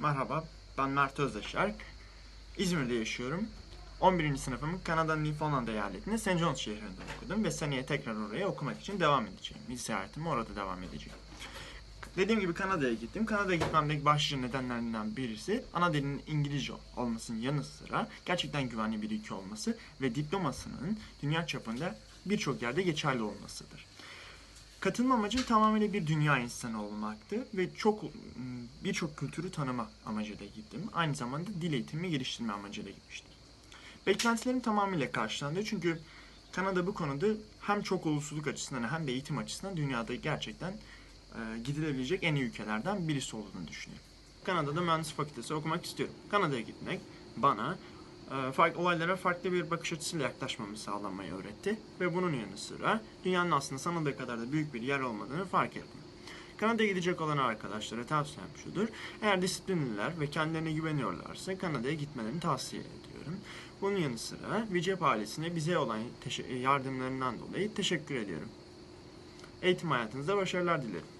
Merhaba, ben Mert Özdeşer. İzmir'de yaşıyorum. 11. sınıfımı Kanada'nın Newfoundland eyaletinde St. John's şehrinde okudum ve seneye tekrar oraya okumak için devam edeceğim. Lise hayatımı orada devam edeceğim. Dediğim gibi Kanada'ya gittim. Kanada'ya gitmemdeki başlıca nedenlerinden birisi ana dilinin İngilizce olmasının yanı sıra gerçekten güvenli bir ülke olması ve diplomasının dünya çapında birçok yerde geçerli olmasıdır. Katılma amacım tamamıyla bir dünya insanı olmaktı ve çok ım, birçok kültürü tanıma amacıyla gittim. Aynı zamanda dil eğitimi geliştirme amacıyla gitmiştim. Beklentilerim tamamıyla karşılandı çünkü Kanada bu konuda hem çok ulusluluk açısından hem de eğitim açısından dünyada gerçekten gidilebilecek en iyi ülkelerden birisi olduğunu düşünüyorum. Kanada'da mühendislik fakültesi okumak istiyorum. Kanada'ya gitmek bana farklı olaylara farklı bir bakış açısıyla yaklaşmamı sağlamayı öğretti ve bunun yanı sıra dünyanın aslında sanıldığı kadar da büyük bir yer olmadığını fark ettim. Kanada'ya gidecek olan arkadaşlara tavsiyem şudur. Eğer disiplinliler ve kendilerine güveniyorlarsa Kanada'ya gitmelerini tavsiye ediyorum. Bunun yanı sıra Vicep ailesine bize olan yardımlarından dolayı teşekkür ediyorum. Eğitim hayatınızda başarılar dilerim.